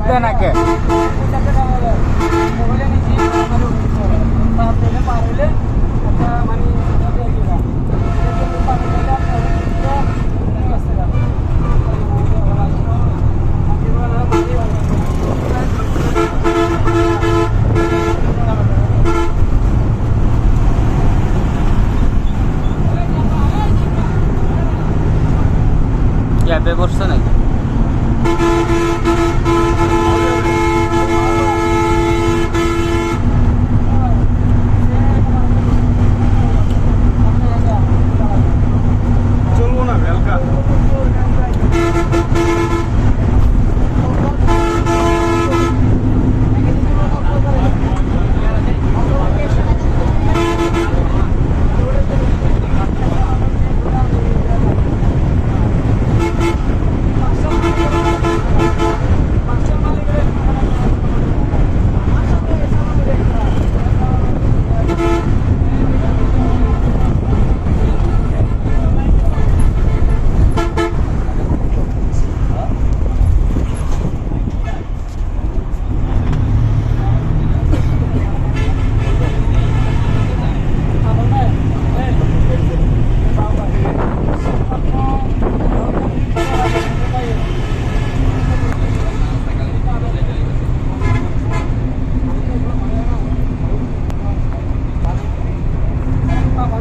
দেয় না কে ক্যাবে করছে নাকি?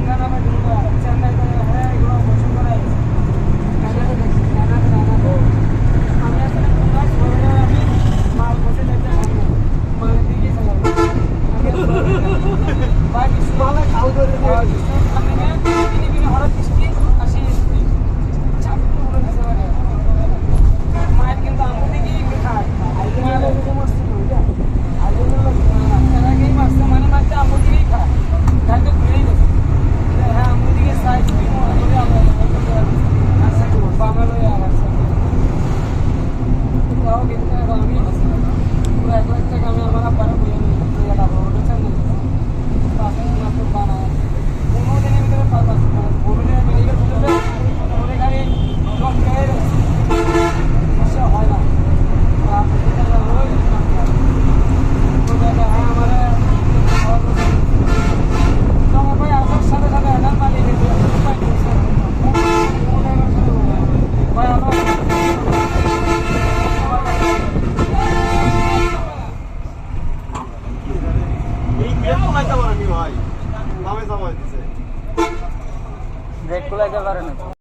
Kita akan berjumpa. ব্রেক খুলাইতে পারে না।